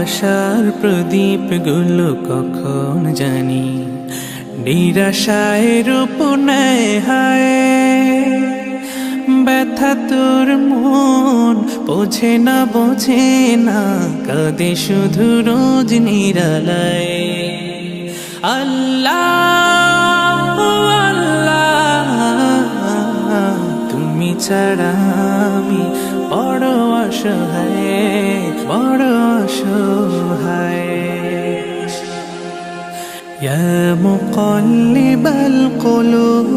আশার প্রদীপগুলো কখন জানি? নিরাশায় রূপ নেয় হায়। ব্যথা তোর মন, বোঝে না বোঝে না, কাঁদে শুধু রোজ নিরালায়। আল্লাহ আল্লাহ, তুমি ছাড়া আমি বড় অসহায় বড় অসহায় يا مقلب القلوب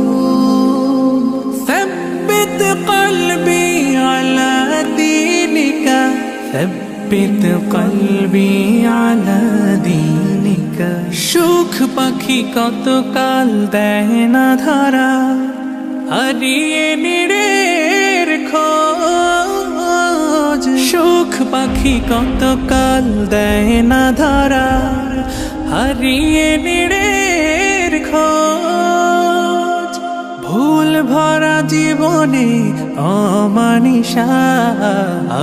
ثبت قلبي على دينك ثبت قلبي على دينك সুখ পাখি কত কাল দেয় না ধরা হারিয়ে নিরের খোঁজ সুখ পাখি কত কাল দেয় না ধরা, হারিয়ে নিরের খোঁজ ভুল ভরা জীবনে অমানিসা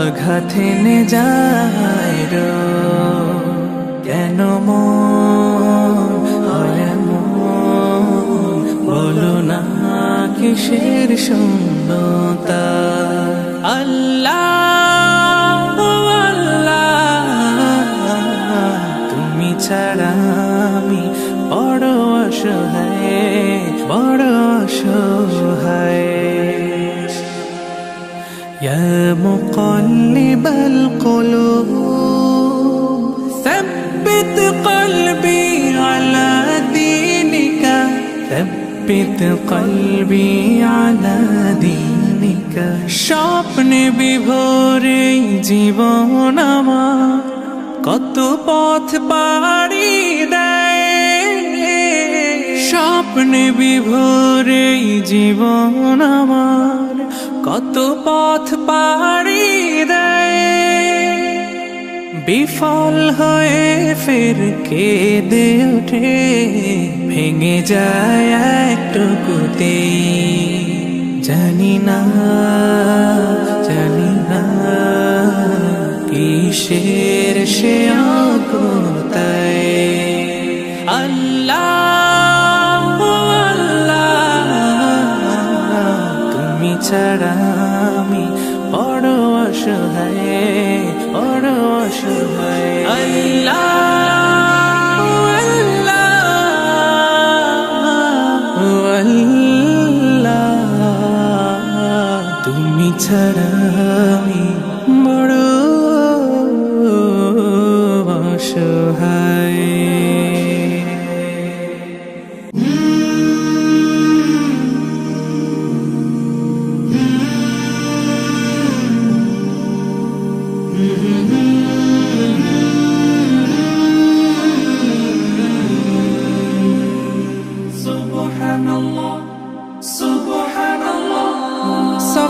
আঘাত এনে যায়। কেন? বলো না কিসের শূন্যতা আল্লাহ ছাড়া আমি বড় অসহায় বড় অসহায় يا مقلب القلوب ثبت قلبي على دينك ثبت قلبي على دينك স্বপ্নে বিভোরে জীবন আমার কত পথ পাড়ি দেয়। স্বপ্নে বিভোরে জীবন আমার কত পথ পাড়ি দেয়। বিফল হয়ে ফের কেঁদে ওঠে, ভেঙে যায় একটুকুতে জানি না, জানি কিসের সে আকুতায় আল্লাহ আল্লাহ, তুমি ছাড়া আমি বড় অসহায় বড় অসহায়। আল্লাহ আল্লাহ, তুমি ছাড়া বড়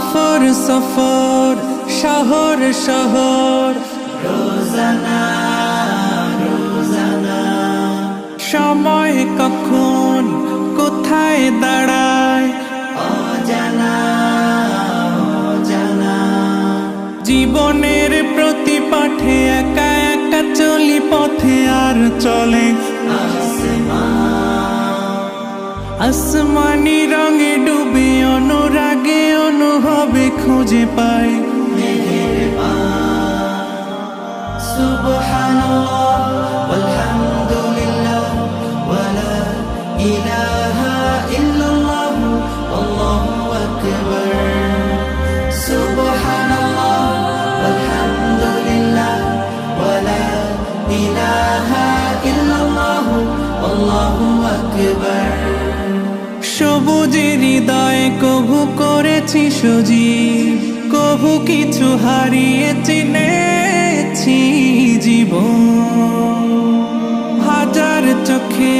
সফর সফর শহর শহর। রোজানা সময় কখন কোথায় দাঁড়ায়? অজানা অজানা। জীবনের প্রতি পাঠে একা একা চলি পথে আর চলে। আসমানি। রঙে ডুবে অনুভবে খুঁজে পাই। সুবহানাল্লাহ ওয়ালহামদুলিল্লাহ ওয়ালা ইলাহা হয়েছি সজীব কবু কিছু হারিয়ে চিনেছি জীবন। হাজার চোখে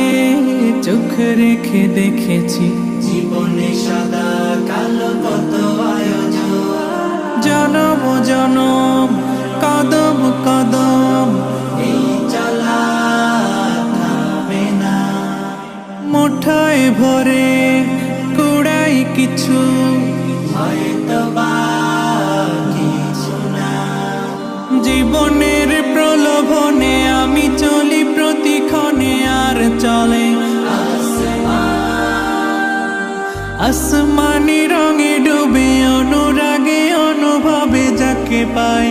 চোখ রেখে দেখেছি জীবনে সাদা কালো কত আয়োজন। জনম জনম কদম কদম। এই চলা মুঠোয় ভরে প্রলোভনে আমি চলি প্রতিক্ষণে আর চলে। আসমানি রঙে ডুবে অনুরাগে অনুভবে যাকে পাই।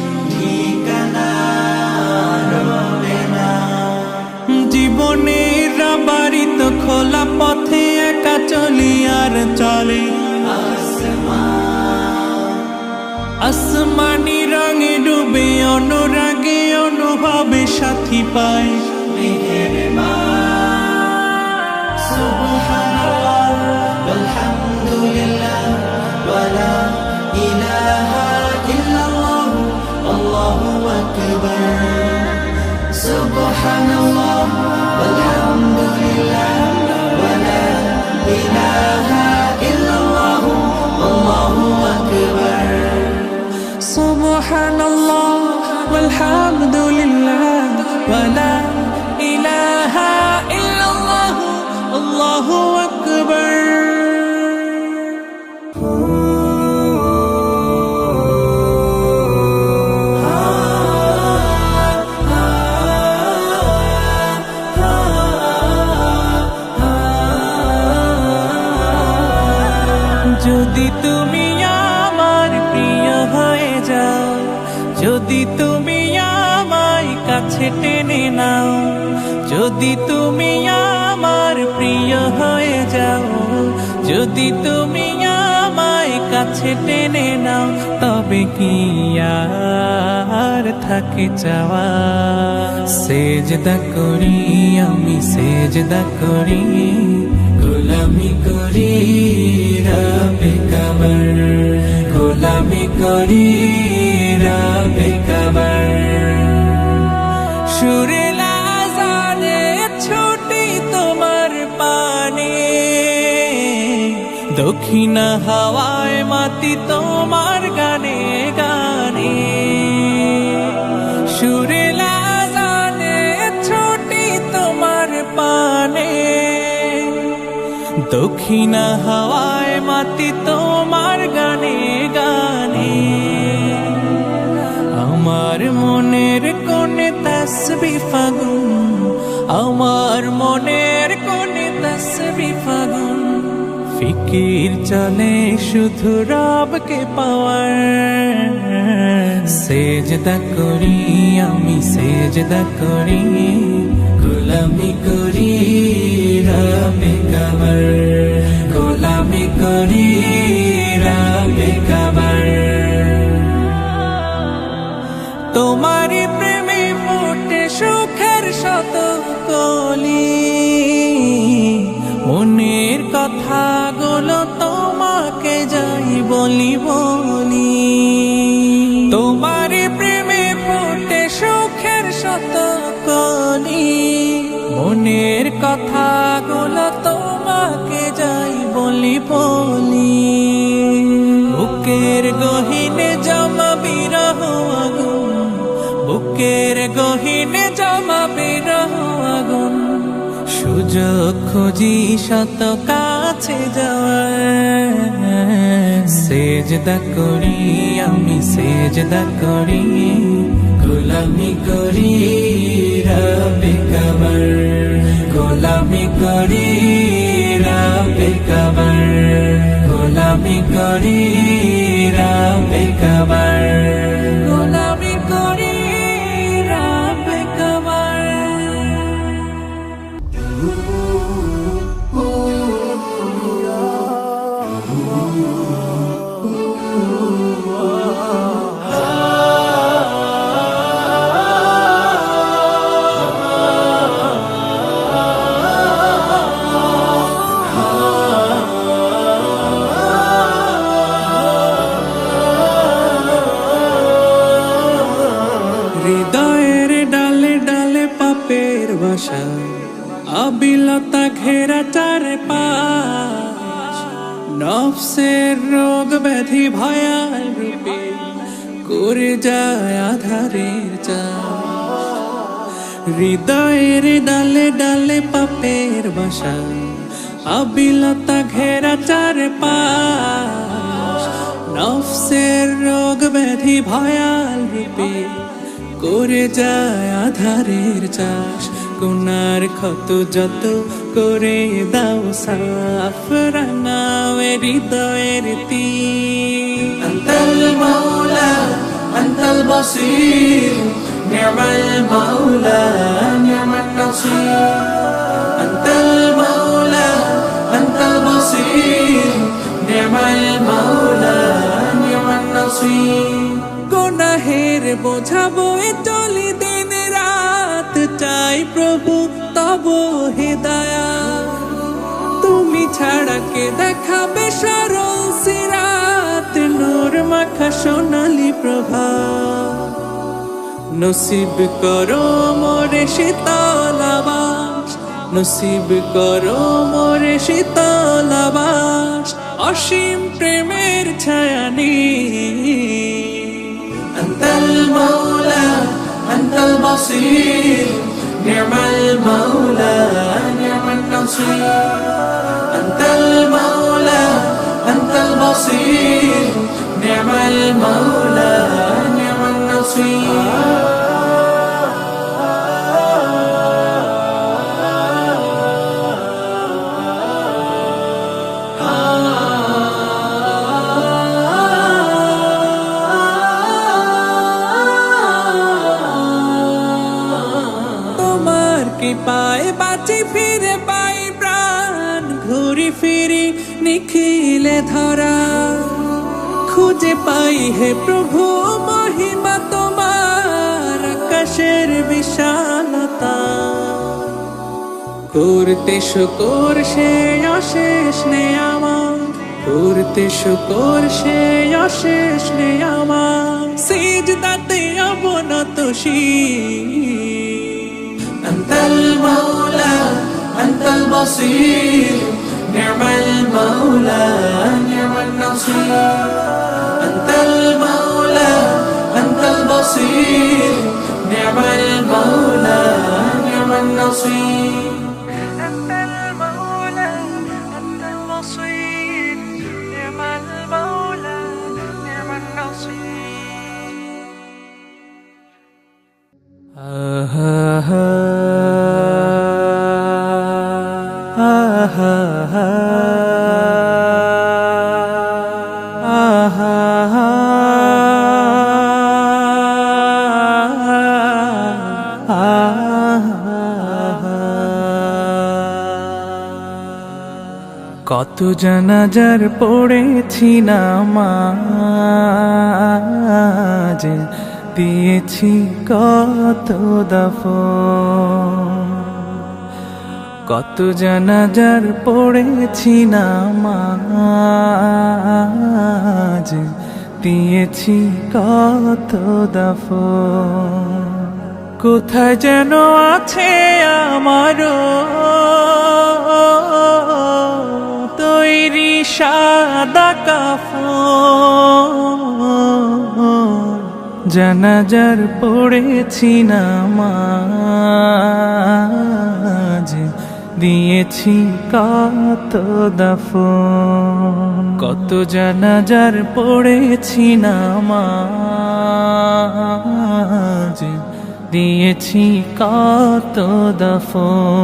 খোলা পথে একা চলি আর চলে। আসমানি রঙে ডুবে অনুরাগে অনুভবে সাথী পায় সুবহানাল্লাহ। যদি তুমি আমার প্রিয় হয়ে যাও, যদি তুমি আমায় কাছে টেনে নাও, যদি তুমি আমার প্রিয় হয়ে যাও, যদি তুমি আমায় কাছে টেনে নাও, তবে কি আর থাকে চাওয়া? সেজদা করি আমি, সেজদা করি। গোলামি করি রাবে কাবার, গোলামি করি রাবে কাবার। সুরে জানে ছুটি তোমার দক্ষিণা হাওয়ায় মাতি তোমার দক্ষিণা হাওয়ায় মাতি তোমার গানে গানে। আমার মনের কোনে তসবি ফাগুন আমার মনের ফিকির চলে শুধু রবকে পাওয়ার। সেজদা করি আমি, সেজদা করি, গোলামি করি রবে কাবার। গোলামি করি রবে কাবার। তোমারই প্রেমে সুযোগ খুঁজি শত কাছে যাওয়ার। করি আমি, সেজদা করি, গোলামি করি রবে কবর। গোলামি করি রবে কবর। গোলামি করি রবে কবর। গোলামি যায় আধারের চাল হৃদয়ের ডালে ডালে পাপের বাসা। আবিলতা ঘেরা চার পাশ নফসের রোগ ব্যাধি ভয়াল রূপে করে যায় আধারের চাষ। কুনার ক্ষত যত করে দাও সাফ, রাঙাও হৃদয়ের তীর। মাওলা أنت البصير نعم المولى نعم النصير أنت المولى أنت البصير نعم المولى نعم النصير গুনাহের বোঝাবো চলি দিন রাত চাই প্রভু তব মাখা সোনালি প্রভা। নসিব করো মরে শীতলাবাস নসিব করো মরে শীতলাবাস অসীম প্রেমের ছায়ানি আন্তল মৌলা আন্তল বসির, নির্মল মৌলা, নির্মল নসির। অন্তল মৌলা আন্তল বসির نعم المولى نعم النصير. চাই হে প্রভু, মহিমা তোমার আকাশের বিশালতা। করতে শুকর সে অশেষ নে আমার, করতে শুকর সে অশেষ নে আমার। সিজ দাতে অবনত মৌলা নির্মল মৌলা, নির্মল المولى أنت البصير نعم المولى نعم النصير. أنت المولى أنت البصير نعم المولى نعم النصير. জানাজার পড়েছি নামাজ। দিয়েছি কত দফ কত জানাজার পড়েছি নামাজ। দিয়েছি কত দফ কোথায় যেন আছে আমারও। সাদা কাফন। জানাজার পড়েছি নামাজ, দিয়েছি কত দাফন। কত জানাজার পড়েছি নামাজ, দিয়েছি কত দফন।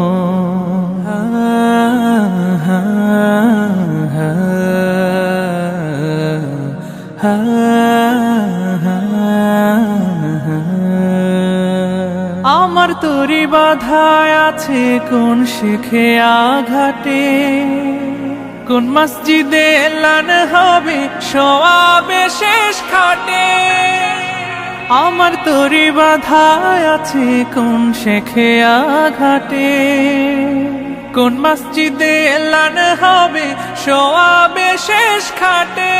আমার তরি বাধায় আছে কোন শেখে আঘাটে কোন মসজিদে এলান হবে সোয়াবে শেষ খাটে? আমার তরি বাধায় আছে কোন শেখে আঘাটে কোন মসজিদে এলান হবে? সোয়াবে শেষ খাটে।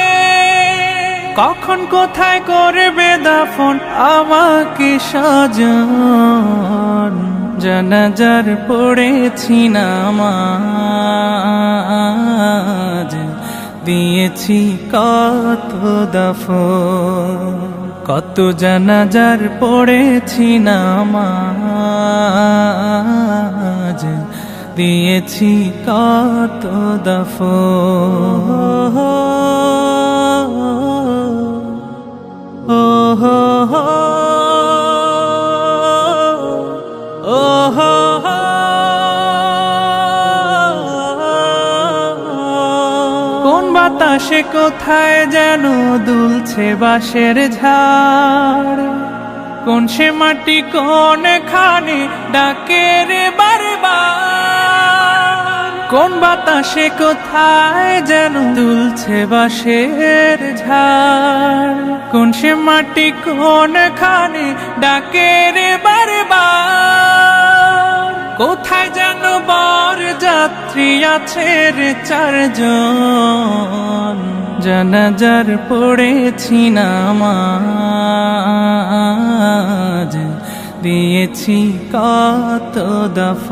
কখন কোথায় করবে দাফন? আমাকে সাজন। জানাজার পড়েছি নামাজ। দিয়েছি কত দাফন। কত জানাজার পড়েছি নামাজ। দিয়েছি কত হো কোন বাতাসে কোথায় যেন দুলছে বাঁশের ঝাড়? কোন সে মাটি কোন খানে ডাকে রে বারবার? কোন বাতাসে কোথায় যেন দুলছে বাঁশের ঝাড় কোন সে মাটি কোন খানে ডাকে রে বারবার কোথায় যেন বর যাত্রী আছে রে চারজন? জানাজার পড়েছি নামাজ। দিয়েছি কত দফ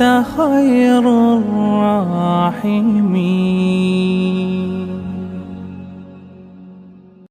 أنت خير الراحمين.